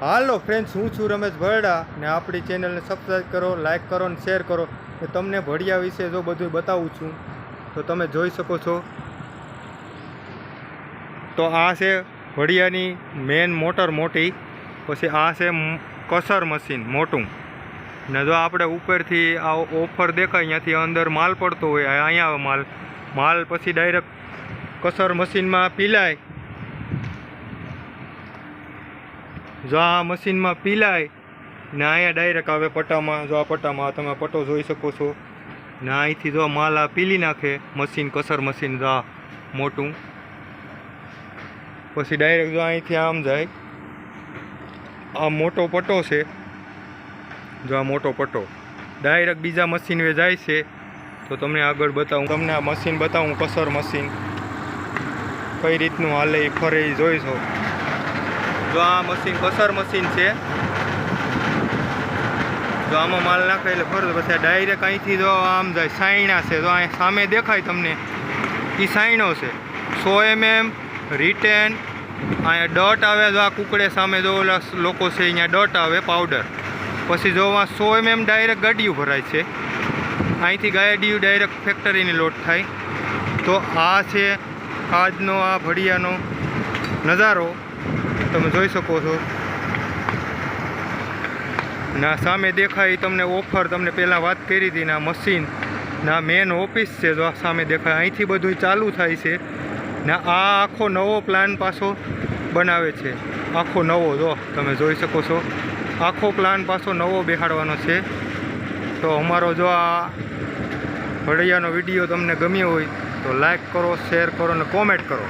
હાલો friends હું છું રમેશ ભરડા ને આપણી ચેનલને સબસ્ક્રાઈબ કરો લાઇક કરો ને શેર કરો. ને તમને ભડિયા વિશે જો બધું બતાવું છું, તો તમે જોઈ શકો છો. તો આ છે ભડિયાની મેન મોટર મોટી, પછી આ છે કસર મશીન મોટું. ને જો આપણે ઉપરથી આ ઓફર દેખાય, અહીંયાથી અંદર માલ પડતો હોય, અહીંયા માલ માલ પછી ડાયરેક્ટ કસર મશીનમાં પીલાય. જો આ મશીનમાં પીલાય, ને અહીંયા ડાયરેક્ટ આવે પટ્ટામાં જો આ પટ્ટામાં તમે પટ્ટો જોઈ શકો છો. ને અહીંથી જો માલ આ પીલી નાખે, મશીન કસર મશીન જો મોટું. પછી ડાયરેક્ટ જો અહીંથી આમ જાય. આ મોટો પટ્ટો છે. જો આ મોટો પટ્ટો ડાયરેક્ટ બીજા મશીન જાય છે. તો તમને આગળ બતાવું. તમને આ મશીન બતાવું, કસર મશીન કઈ રીતનું હાલે એ ફરે એ જોઈશો જો આ મશીન કસર મશીન છે. જો આમાં માલ નાખે એટલે ફરજો પછી ડાયરેક્ટ અહીંથી જો આમ જાય, સાયણા છે. જો અહીં સામે દેખાય તમને એ સાયણો છે. સો એમએમ રિટેન અહીંયા ડટ આવે. જો આ કુકડે સામે જો ઓલા લોકો છે, અહીંયા ડટ આવે પાવડર પછી જો આ સો એમએમ ડાયરેક્ટ ગાડીયું ભરાય છે. અહીંથી ગાડીયું ડાયરેક્ટ ફેક્ટરીની લોટ થાય. તો આ છે આજનો આ ભડિયાનો નજારો. તમે જોઈ શકો છો. ના સામે દેખાય તમને ઓફર તમને પહેલાં વાત કરી હતી ના મશીન. ના મેન ઓફિસ છે જો સામે દેખાય. અહીંથી બધું ચાલુ થાય છે. ના આ આખો નવો પ્લાન પાછો બનાવે છે. આખો નવો, જો તમે જોઈ શકો છો. આખો પ્લાન પાછો નવો બેહાડવાનો છે. તો અમારો જો આ ભડિયાનો વીડિયો તમને ગમ્યો હોય તો લાઈક કરો શેર કરો અને કોમેન્ટ કરો.